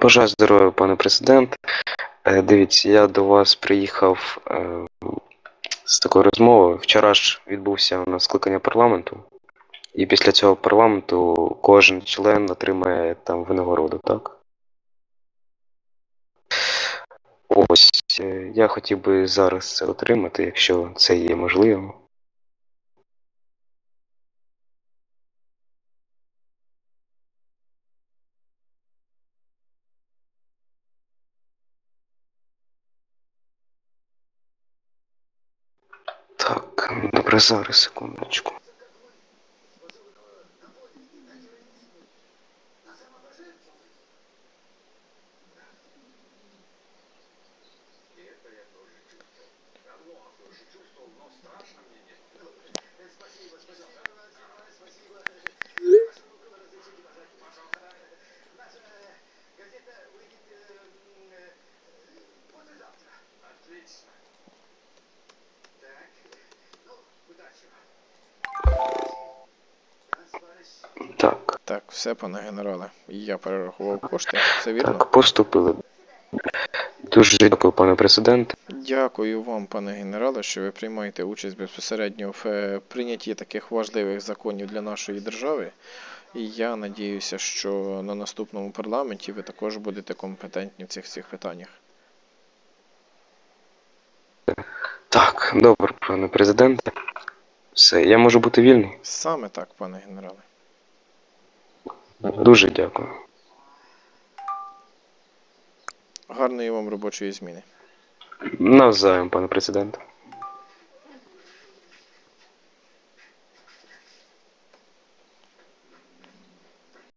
Бажаю здоров'я, пане президент. Е, Дивіться, я до вас приїхав е, з такою розмовою. Вчора ж відбувся у нас скликання парламенту, і після цього парламенту кожен член отримає там винагороду, так? Ось, е, я хотів би зараз це отримати, якщо це є можливо. Так, добре, зараз, секундочку. Так, Так, все, пане генерале. Я перерахував кошти, все вірно? так, поступили. Дуже дякую, пане президент. Дякую вам, пане генерале, що ви приймаєте участь безпосередньо в е, прийнятті таких важливих законів для нашої держави. І я надіюся, що на наступному парламенті ви також будете компетентні в цих всіх питаннях. Так, добре, пане президенте. Все, я можу бути вільний. Саме так, пане генерале. Дуже дякую. Гарної вам робочої зміни. Навзаєм, пане президент.